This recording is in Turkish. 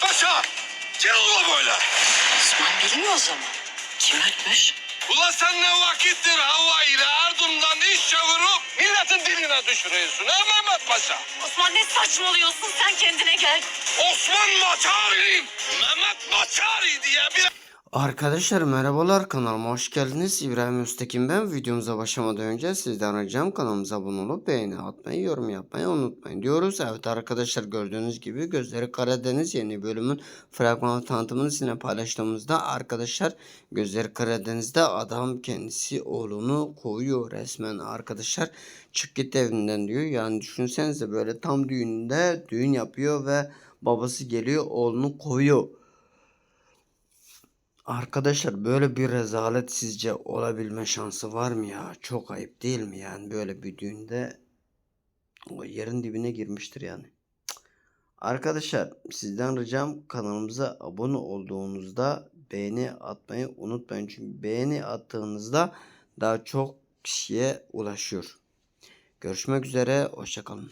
Paşa! Gel ula böyle. Osman bilmiyor o zaman. Kim ötmüş? Ula sen ne vakittir hava ile ardından iş çevirip milletin diline düşürüyorsun ha Mehmet Paşa? Osman ne saçmalıyorsun sen kendine gel. Osman Maçari, Mehmet Maçari diye bir Arkadaşlar merhabalar kanalıma hoş geldiniz. İbrahim Öztekin ben. Videomuza başlamadan önce sizden ricam kanalımıza abone olup beğeni atmayı, yorum yapmayı unutmayın diyoruz. Evet arkadaşlar gördüğünüz gibi Gözleri Karadeniz yeni bölümün fragman tanıtımını sizinle paylaştığımızda arkadaşlar Gözleri Karadeniz'de adam kendisi oğlunu kovuyor resmen arkadaşlar. Çık git evinden diyor. Yani düşünsenize böyle tam düğünde düğün yapıyor ve babası geliyor oğlunu kovuyor. Arkadaşlar böyle bir rezalet sizce olabilme şansı var mı ya? Çok ayıp değil mi yani böyle bir düğünde o yerin dibine girmiştir yani. Arkadaşlar sizden ricam kanalımıza abone olduğunuzda beğeni atmayı unutmayın. Çünkü beğeni attığınızda daha çok kişiye ulaşıyor. Görüşmek üzere, hoşçakalın.